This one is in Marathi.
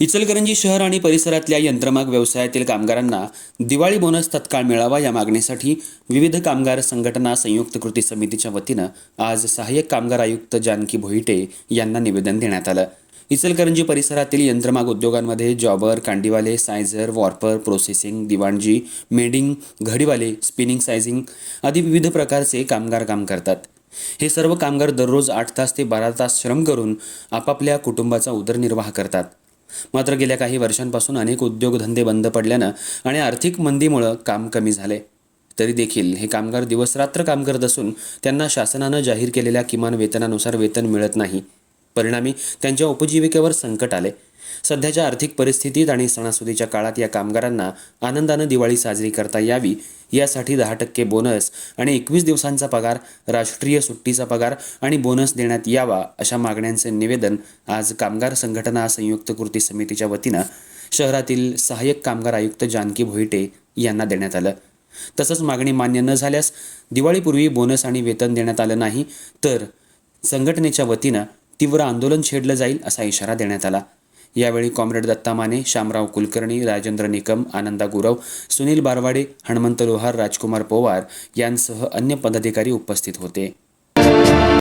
इचलकरंजी शहर आणि परिसरातल्या यंत्रमाग व्यवसायातील कामगारांना दिवाळी बोनस तत्काळ मिळावा या मागणीसाठी विविध कामगार संघटना संयुक्त कृती समितीच्या वतीनं आज सहाय्यक कामगार आयुक्त जानकी भोईटे यांना निवेदन देण्यात आलं. इचलकरंजी परिसरातील यंत्रमाग उद्योगांमध्ये जॉबर कांडीवाले सायझर वॉर्पर प्रोसेसिंग दिवाणजी मेडिंग घडीवाले स्पिनिंग सायझिंग आदी विविध प्रकारचे कामगार काम करतात. हे सर्व कामगार दररोज आठ तास ते बारा तास श्रम करून आपापल्या कुटुंबाचा उदरनिर्वाह करतात. मात्र गेल्या काही वर्षांपासून अनेक उद्योगधंदे बंद पडल्यानं आणि आर्थिक मंदीमुळं काम कमी झाले. तरी देखील हे कामगार दिवसरात्र काम करत असून त्यांना शासनानं जाहीर केलेल्या किमान वेतनानुसार वेतन मिळत नाही. परिणामी त्यांच्या उपजीविकेवर संकट आले. सध्याच्या आर्थिक परिस्थितीत आणि सणासुदीच्या काळात या कामगारांना आनंदानं दिवाळी साजरी करता यावी यासाठी दहा टक्के बोनस आणि एकवीस दिवसांचा पगार राष्ट्रीय सुट्टीचा पगार आणि बोनस देण्यात यावा अशा मागण्यांचे निवेदन आज कामगार संघटना संयुक्त कृती समितीच्या वतीनं शहरातील सहाय्यक कामगार आयुक्त जानकी भोईटे यांना देण्यात आलं. तसंच मागणी मान्य न झाल्यास दिवाळीपूर्वी बोनस आणि वेतन देण्यात आलं नाही तर संघटनेच्या वतीनं तीव्र आंदोलन छेडलं जाईल असा इशारा देण्यात आला. यावेळी कॉम्रेड दत्ता माने शामराव कुलकर्णी राजेंद्र निकम आनंदा गुरव सुनील बारवाडे हनुमंत लोहार राजकुमार पवार यांसह अन्य पदाधिकारी उपस्थित होते.